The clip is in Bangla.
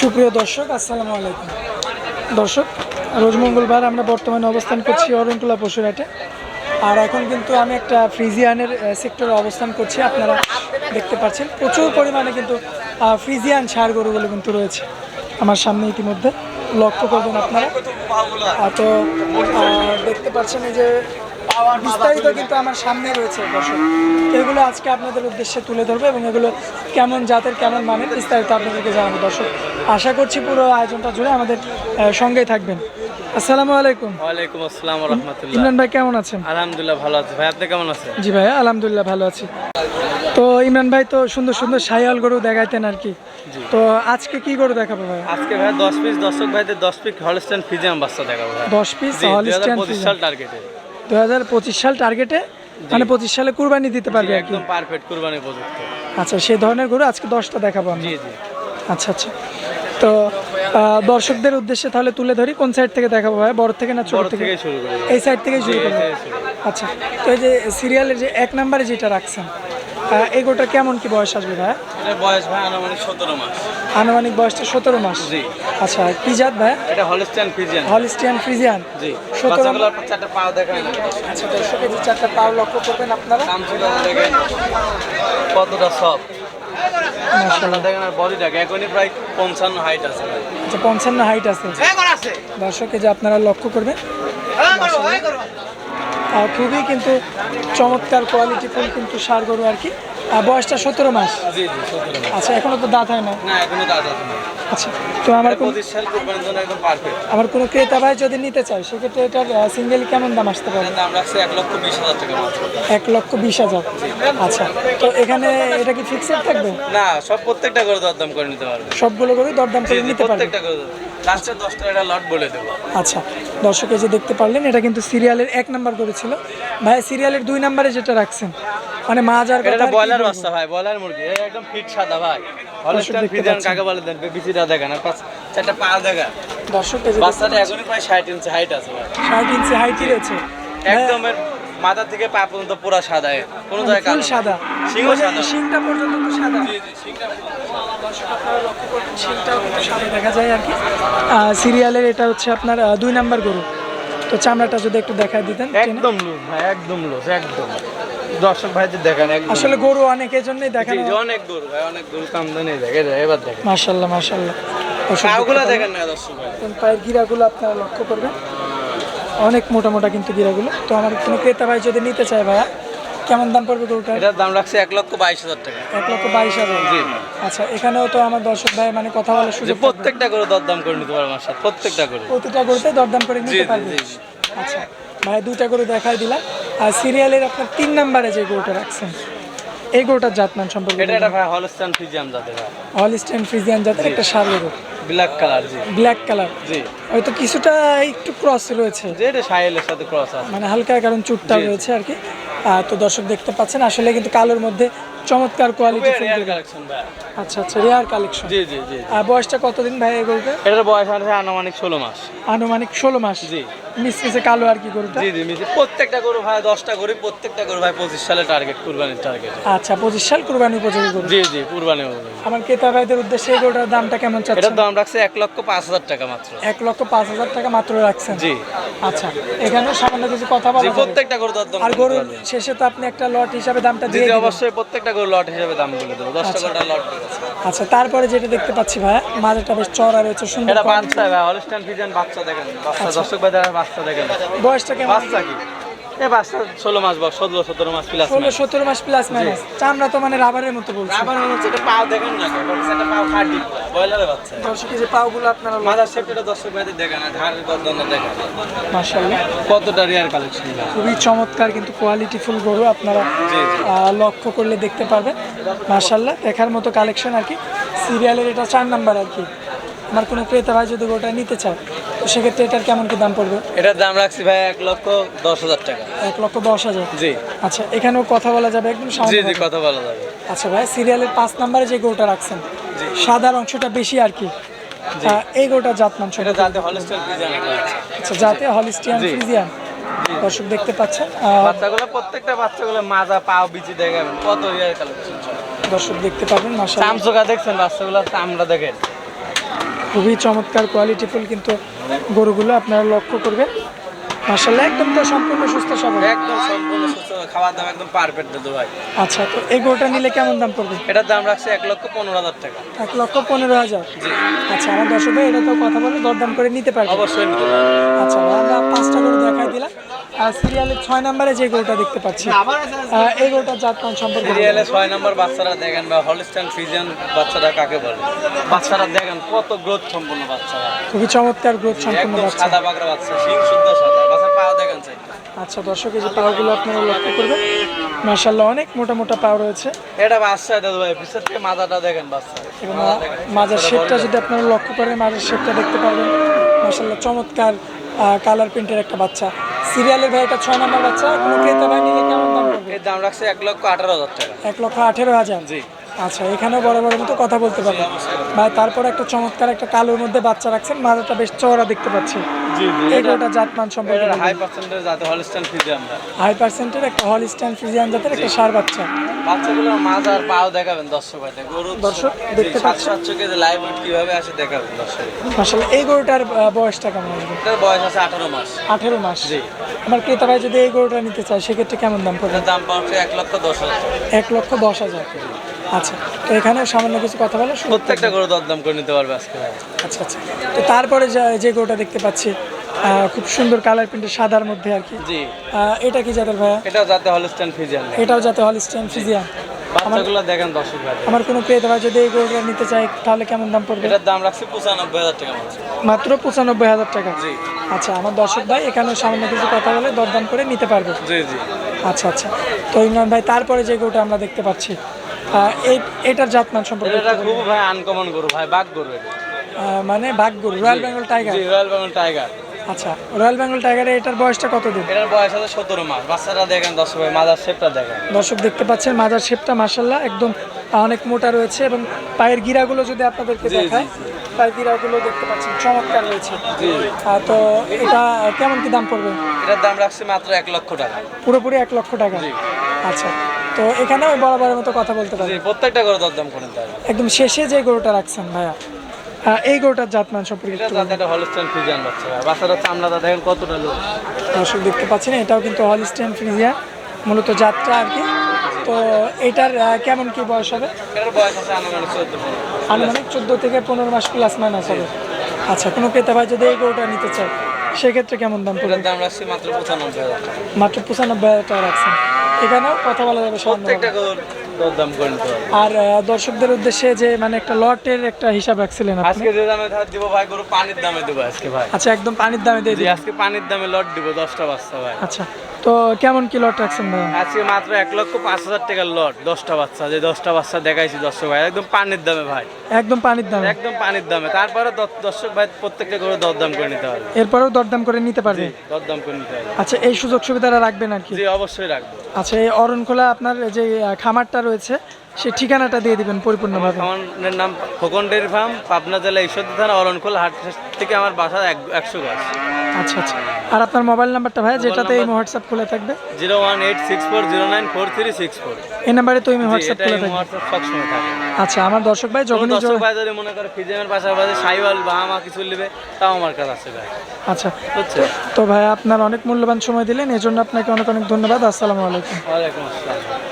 সুপ্রিয় দর্শক, আসসালামু আলাইকুম। দর্শক, রোজ মঙ্গলবার আমরা বর্তমানে অবস্থান করছি অরণটোলা পশুরহাটে আর এখন কিন্তু আমি একটা ফ্রিজিয়ানের সেক্টরে অবস্থান করছি, আপনারা দেখতে পাচ্ছেন। প্রচুর পরিমাণে কিন্তু ফ্রিজিয়ান সার গরুগুলো কিন্তু রয়েছে আমার সামনে ইতিমধ্যে। লক্ষ্য করবেন আপনারা। তো দেখতে পাচ্ছেন এই যে বিস্তারিত কিন্তু আমার সামনে রয়েছে দর্শক। এগুলো আজকে আপনাদের উদ্দেশ্যে তুলে ধরবো এবং এগুলো কেমন জাতের কেমন মানের বিস্তারিত আপনাদেরকে জানাব দর্শক। আশা করছি পুরো আয়োজনটা জুড়ে আমাদের সঙ্গেই থাকবেন। আসসালামু আলাইকুম। ওয়ালাইকুম আসসালাম রহমতুল্লাহ। ইমরান ভাই কেমন আছেন? আলহামদুলিল্লাহ ভালো আছে। ভাই আপনি কেমন আছেন? জি ভাই আলহামদুলিল্লাহ ভালো আছি। তো ইমরান ভাই তো সুন্দর সুন্দর সাইয়াল গরু দেখাইতেন আর কি। তো আজকে কি গরু দেখাবো ভাই? আজকে ভাই দশ পিস দর্শক ভাইদের দশ পিস হলস্টেন ফিজিয়াম বাচ্চা দেখাবো ভাই। দশ পিস পঁচিশ সাল টার্গেটে দু হাজার পঁচিশ সাল টার্গেটে মানে পঁচিশ সালে কুরবানি দিতে পারবে একদম পারফেক্ট কুরবানি উপযুক্ত। আচ্ছা সেই ধরনের গরু আজকে দশটা দেখাবো আমি জি জি। আচ্ছা আচ্ছা। তো দর্শকদের উদ্দেশ্যে তাহলে তুলে ধরি কোন সাইড থেকে দেখাবো ভাই? বড় থেকে না ছোট থেকে? এই সাইড থেকে শুরু করব আচ্ছা তো এই যে সিরিয়ালের যে এক নম্বরে যেটা রাখছেন এই গোটা কেমন কি বয়স আসবে ভাই? বয়স ভাই আনুমানিক সতেরো মাস। আনুমানিক বয়সটা সতেরো মাস। জি। আচ্ছা কি জাত ভাই? এটা হলস্টেন ফিজিয়ান হলিস্টিয়ান ফ্রিজিয়ান জি। সতেরো চারটা পাও দেখায় না আচ্ছা দর্শকের যে চারটা পাও লক্ষ্য করবেন আপনারা। দেখেন কতটা সব দেখেন পঞ্চান্ন হাইট আছে আচ্ছা পঞ্চান্ন হাইট আছে। দর্শকে যে আপনারা লক্ষ্য করবেন। খুবই কিন্তু চমৎকার কোয়ালিটি ফুল কিন্তু সার গরু আর কি। বয়সটা সতেরো মাস? আচ্ছা এখনও তো দাঁত হয় না? আচ্ছা তো আমার আমার কোনো ক্রেতা ভাই যদি নিতে চায় সেক্ষেত্রে এটার সিঙ্গেল কেমন দাম আসতে পারে? এক লক্ষ বিশ হাজার আচ্ছা তো এখানে এটা কি ফিক্সড থাকবে? না সব প্রত্যেকটা করে দরদাম করে নিতে পারবে। সবগুলো করে দরদাম করে নিতে পারবে? লাস্টে দশটা এটা লট বলে দেবো। আচ্ছা দর্শক যে দেখতে পারলেন এটা কিন্তু সিরিয়ালের এক নাম্বার করেছিল। ভাই সিরিয়ালের দুই নাম্বারে যেটা রাখছেন মানে মাছ আর এটা বলব? বাচ্চা ভাই ব্রয়লার মুরগি এটা একদম ফিট সাদা ভাই। হলস্টাইন ফিজিয়ান কাকে বলে দেন বিচিটা দেখেন আর পাঁচ চারটা পা দেখা দর্শক বাচ্চাটা এখনই প্রায় ষাট ইঞ্চি হাইট আছে ভাই। ষাট ইঞ্চি হাইটই রয়েছে একদম মাথা থেকে পা পর্যন্ত পুরো সাদা। কোনো জায়গায় কালো সাদা। সিংহ মানে সাদা। শিংটা পর্যন্ত তো সাদা। জি জি সিংটা দর্শক আপনারা লক্ষ্য করবেন শিংটাও কিন্তু সাদা দেখা যায় আর কি। সিরিয়ালের এটা হচ্ছে আপনার দুই নাম্বার গরু। তো চামড়াটা যদি একটু দেখায় দিতেন একদম লুজ ভাই একদম লুজ একদম। দর্শক ভাইদের দেখেন আসলে গরু অনেক এজন্যই দেখানো জি, জি, অনেক গরু ভাই অনেক গরু কামদানি দেখে এবার দেখেন। মাশাল্লাহ মাশাল্লাহ পাগুলো দেখেন না দর্শক ভাই। পায়ের গিরাগুলো আপনারা লক্ষ্য করবেন। অনেক মোটা মোটা কিন্তু গিরাগুলো। তো আমার কোনো ক্রেতা ভাই যদি নিতে চায় ভাইয়া কেমন দাম পড়বে গরুটা এটার দাম রাখছে এক লক্ষ বাইশ হাজার টাকা। এক লক্ষ বাইশ হাজার। জি। আচ্ছা এখানেও তো আমার দর্শক ভাই মানে কথা বলার সুযোগ প্রত্যেকটা করে দরদাম করে নিতে পারব আমার সাথে প্রত্যেকটা করে প্রতিটা গরুতে দরদাম করে নিতে পারবে। আচ্ছা ভাই দুইটা গরু দেখাই দিলাম। আর সিরিয়ালের আপনার তিন নাম্বারে যে গরুটা রাখছেন এই গরুটার জাতমান সম্পর্কে এটা একটা ভাই হলস্টান ফিজিয়াম যাতে ভাই। হলিস্টেন ফ্রিজিয়ান জাতের একটা সার গরু। ব্ল্যাক কালার জি। ব্ল্যাক কালার জি। হয়তো কিছুটা একটু ক্রস রয়েছে। যে এটা সাহেলের সাথে ক্রস আছে। মানে হালকা কারণ চুটটা। রয়েছে আর কি। তো দর্শক দেখতে পাচ্ছেন আসলে কিন্তু কালোর মধ্যে চমৎকার কোয়ালিটি রেয়ার কালেকশন ভাই। আচ্ছা আচ্ছা রেয়ার কালেকশন জি জি জি আর বয়সটা কতদিন ভাই এগুলোতে এটার বয়স আছে আনুমানিক ষোলো মাস। আনুমানিক ষোলো মাস। জি। মিসমিসে কালো আর কি গরুটা? জি জি প্রত্যেকটা গরু ভাই দশটা গরু প্রত্যেকটা গরু ভাই পঁচিশ সালে টার্গেট কুরবানির টার্গেট আচ্ছা পঁচিশ সাল কুরবানি উপযোগী গরু। জি জি কুরবানি। আমার ক্রেতা ভাইদের উদ্দেশ্যে এই গরুটার দামটা কেমন এটার দাম রাখছে এক লক্ষ পাঁচ হাজার টাকা মাত্র। এক লক্ষ পাঁচ হাজার টাকা মাত্র রাখছেন? জি। আচ্ছা এখানে সামান্য কিছু কথা বলা। প্রত্যেকটা গরু দরদাম আর করতে গরুর শেষে তো আপনি একটা লট হিসাবে দামটা দিয়ে জি অবশ্যই প্রত্যেকটা গরু লট হিসেবে দাম বলে দেবো। দশটা গরুটা লট আচ্ছা তারপরে যেটা দেখতে পাচ্ছি ভাইয়া মাঝেটা বেশ চড়া রয়েছে সুন্দর এটা। বাচ্চা ভাই হলস্টাইন ফিজিয়ান বাচ্চা দেখেন। বাচ্চা দর্শক ভাই বাচ্চা দেখেন। বয়সটা কেমন? বাচ্চা কি? এই বাচ্চা ষোলো মাস বয়স ষোলো সতেরো মাস প্লাস ষোলো সতেরো মাস প্লাস মাইনাস চামড়া তো মানে রাবারের মতো বলছে। মনে হচ্ছে এটা পাও দেখেন না এটা পাও খাটি। বয়লারের বাচ্চা। দর্শকের যে পাওগুলো আপনারা মাদার শেপটা দর্শক দেখেন আর গর্দনটা দেখেন। মাসাল্লাহ কতটা রিয়ার কালেকশন খুবই চমৎকার কিন্তু কোয়ালিটি ফুল গরু আপনারা লক্ষ্য করলে দেখতে পারবেন। মাসাল্লাহ দেখার মতো কালেকশন আর কি। সিরিয়ালের এটা চার নাম্বার আর কি। আমার কোনো ক্রেতা ভাই যদি গোটা নিতে চায় তো সেক্ষেত্রে এটার কেমন কি দাম পড়বে? এটার দাম রাখছি ভাই এক লক্ষ দশ হাজার টাকা। এক লক্ষ দশ হাজার? জি। আচ্ছা এখানেও কথা বলা যাবে একদম জি জি কথা। বলা যাবে। আচ্ছা ভাই সিরিয়ালের পাঁচ নাম্বারে যে গরুটা রাখছেন সাদার অংশটা বেশি আর কি। এই গরুটা জাতমান এটা সম্পর্কে। যাতে হলস্টাইন ফিজিয়ান আচ্ছা যাতে হলিস্টিয়ান। ফ্রিজিয়ান। দর্শক দেখতে পাচ্ছেন বাচ্চাগুলো প্রত্যেকটা বাচ্চাগুলো মাজা পাও বিচি দেখেন কত রিয়ার কালেকশন দর্শক দেখতে পাবেন মাসাল্লাহ চামচোকা দেখছেন বাচ্চাগুলো চামড়া দেখেন। খুবই চমৎকার কোয়ালিটিফুল কিন্তু গরুগুলো আপনারা লক্ষ্য করবেন। মাসাল্লাহ একদম তো সম্পূর্ণ সুস্থ সবল। একদম সম্পূর্ণ সুস্থ খাবার দাম একদম পারফেক্ট দাদু ভাই। আচ্ছা তো এই গরুটা নিলে কেমন দাম পড়বে? এটার দাম রাখছে এক লক্ষ পনেরো হাজার টাকা। এক লক্ষ পনেরো হাজার? জি। আচ্ছা আমার দর্শক ভাই এটা তো কথা বলে দরদাম করে নিতে পারবে। অবশ্যই আচ্ছা আমরা পাঁচটা গরু দেখাই দিলাম। সিরিয়ালের ছয় নম্বরে যে গরুটা দেখতে পাচ্ছি এই গরুটার জাতমান সম্পর্কে সিরিয়ালে ছয় নম্বর বাচ্চারা দেখেন বা হলস্টাইন ফ্রিজিয়ান বাচ্চারা কাকে বলে? বাচ্চারা দেখেন কত গ্রোথ সম্পন্ন বাচ্চারা। খুবই চমৎকার গ্রোথ সম্পূর্ণ বাচ্চা। সাদা বাগড়া বাচ্চা শিং শুদ্ধ সাদা। বাচ্চার পা দেখেন চাই আচ্ছা দর্শক এই যে পাওয়াগুলো আপনারা লক্ষ্য করবেন মার্শাল্লাহ অনেক মোটা মোটা পাও রয়েছে। এটা বাচ্চা দাদু ভাই পিছের থেকে মাথাটা দেখেন বাচ্চা। মাজার শেপটা যদি আপনারা লক্ষ্য করেন মাজার শেপটা দেখতে পারবেন মার্শাল্লাহ চমৎকার কালার প্রিন্টের একটা বাচ্চা। সিরিয়ালের ভাই এটা ছয় নম্বর বাচ্চা। কোনো ক্রেতা ভাই নিলে কেমন দাম পড়বে এর দাম রাখছে এক লক্ষ আঠারো হাজার টাকা। এক লক্ষ আঠেরো হাজার। জি। আচ্ছা এখানেও বড় বড় মতো কথা বলতে পারবেন ভাই তারপর একটা চমৎকার একটা কালোর মধ্যে বাচ্চা রাখছেন মাজাটা বেশ চওড়া দেখতে পাচ্ছি। জাতমান সম্পর্কে হাই ফ্রিজিয়ান হাই পার্সেন্টের একটা ফ্রিজিয়ান জাতের একটা সার বাচ্চা। বাচ্চাগুলো মাজার পাও দেখাবেন দর্শক ভাই গরু দর্শক দেখতে সাত পাচ্ছেন? সাতশো কেজি লাইভ কীভাবে আসে দেখাবেন দর্শক আসলে এই গরুটার বয়সটা কেমন আসবে এটার বয়স আছে আঠারো মাস। আঠেরো মাস? জি। আমার ক্রেতা ভাই যদি এই গরুটা নিতে চায় সেক্ষেত্রে কেমন দাম পড়বে? দাম পড়ছে এক লক্ষ দশ হাজার। এক লক্ষ দশ হাজার। আচ্ছা তো এখানে সামান্য কিছু কথা বলে প্রত্যেকটা গরু দরদাম করে নিতে পারবে আজকে। আচ্ছা আচ্ছা। তো তারপরে যে গরুটা দেখতে পাচ্ছি খুব সুন্দর কালার প্রিন্টের সাদার মধ্যে আর কি। জি। এটা কি জাতের ভাইয়া? এটাও যাতে হলস্টাইন ফ্রিজিয়ান এটাও যাতে হল স্ট্যান্ড ফিজিয়ান বাচ্চাগুলো দেখেন দর্শক ভাই। আমার কোনো ক্রেতা ভাই যদি এই গরুটা নিতে তাহলে কেমন দাম পড়বে? এটার দাম রাখছে পঁচানব্বই হাজার টাকা মাত্র পঁচানব্বই হাজার টাকা। জি। আচ্ছা আমার দর্শক ভাই এখানে সামান্য কিছু কথা বলে দরদাম করে নিতে পারবে। জি জি। আচ্ছা আচ্ছা। তো ইমরান ভাই তারপরে যে গরুটা আমরা দেখতে পাচ্ছি এটার জাতমান সম্পর্কে এটা খুব ভাই আনকমন গরু ভাই বাঘ গরু এটা। মানে বাঘ গরু রয়্যাল বেঙ্গল টাইগার জি রয়্যাল বেঙ্গল টাইগার আচ্ছা রয়্যাল বেঙ্গল টাইগারে এটার বয়সটা কত দিন এটার বয়স আছে সতেরো মাস। বাচ্চারা দেখেন দর্শক ভাই মাদার শেপটা দেখেন। দর্শক দেখতে পাচ্ছেন মাদার শেপটা মাসাল্লাহ একদম অনেক মোটা রয়েছে এবং পায়ের গিরাগুলো যদি আপনাদেরকে দেখায় পায়ের গিরাগুলো দেখতে পাচ্ছেন চমৎকার রয়েছে। তো এটা কেমন কি দাম পড়বে? এটার দাম রাখছে মাত্র এক লক্ষ টাকা। পুরোপুরি এক লক্ষ টাকা। জি। আচ্ছা তো এখানে ওই বরাবরের মতো কথা বলতে পারি। প্রত্যেকটা গরু দরদাম করে পারবে একদম শেষে যে গরুটা রাখছেন ভাইয়া এই গরুটার জাতমান সম্পর্কে এটা একটু যাতে একটা হলস্টাইন ফ্রিজিয়ান বাচ্চা ভাই। বাচ্চারা চামড়াটা দেখেন কতটা লোক। দর্শক দেখতে পাচ্ছেন এটাও কিন্তু হলিস্টেন ফ্রিজিয়া মূলত যাত্রা আর কি। তো এটার কেমন কি বয়স হবে? এটার বয়স আছে আনুমানিক চোদ্দ আনুমানিক চোদ্দ থেকে পনেরো মাস প্লাস মাইনাস হবে। আচ্ছা কোনো ক্রেতা ভাই যদি এই গরুটা নিতে চায় সেক্ষেত্রে কেমন দাম পড়বে? দাম রাখছি মাত্র পঁচানব্বই হাজার টাকা। মাত্র পঁচানব্বই হাজার টাকা রাখছেন। এখানেও কথা বলা যাবে প্রত্যেকটা দরদাম করে নিতে পারবে আর দর্শকদের উদ্দেশ্যে যে মানে একটা লটের একটা হিসাব রাখছিলেন আজকে যে দামে ধার দিব ভাই গরু পানির দামে দেবো আজকে ভাই। আচ্ছা একদম পানির দামে দিয়ে দিন আজকে পানির দামে লট দিব দশটা বাচ্চা ভাই। আচ্ছা তো কেমন কি লট রাখছেন ভাই? আজকে মাত্র এক লক্ষ পাঁচ হাজার টাকার লট দশটা বাচ্চা যে দশটা বাচ্চা দেখাইছি দর্শক ভাই একদম পানির দামে ভাই। একদম পানির দামে। একদম পানির দামে তারপরে দর্শক ভাই প্রত্যেকটা গরু দরদাম করে নিতে পারবে। এরপরেও দরদাম করে নিতে পারবে? দরদাম করে নিতে পারবে। আচ্ছা এই সুযোগ সুবিধাটা রাখবেন আর কি? জি অবশ্যই রাখব। আচ্ছা এই অরণখোলা আপনার যে খামারটা রয়েছে সেই ঠিকানাটা দিয়ে দিবেন পরিপূর্ণভাবে। আমার নাম খোকন ডেয়ারি ফার্ম পাবনা জেলা ঈশ্বরদী থানা অরণখোল হাট থেকে আমার বাসা একশো গাছ। আচ্ছা আচ্ছা। আর আপনার মোবাইল নাম্বারটা ভাই যেটাতে এই হোয়াটসঅ্যাপ খুলে থাকবে? Zero one eight six four zero nine four three six four. এই নাম্বারে তো হোয়াটসঅ্যাপ খোলা সবসময় থাকে। আচ্ছা আমার দর্শক ভাই যখনই দর্শক ভাই যদি মনে করে ফিজিয়ামের পাশাপাশি সাইওয়াল বা আমা কিছু নেবে তাও আমার কাছে আছে ভাই। আচ্ছা। বুঝছে? তো ভাই আপনার অনেক মূল্যবান সময় দিলেন এজন্য আপনাকে অনেক অনেক ধন্যবাদ। আসসালামু আলাইকুম। ওয়ালাইকুম আসসালাম।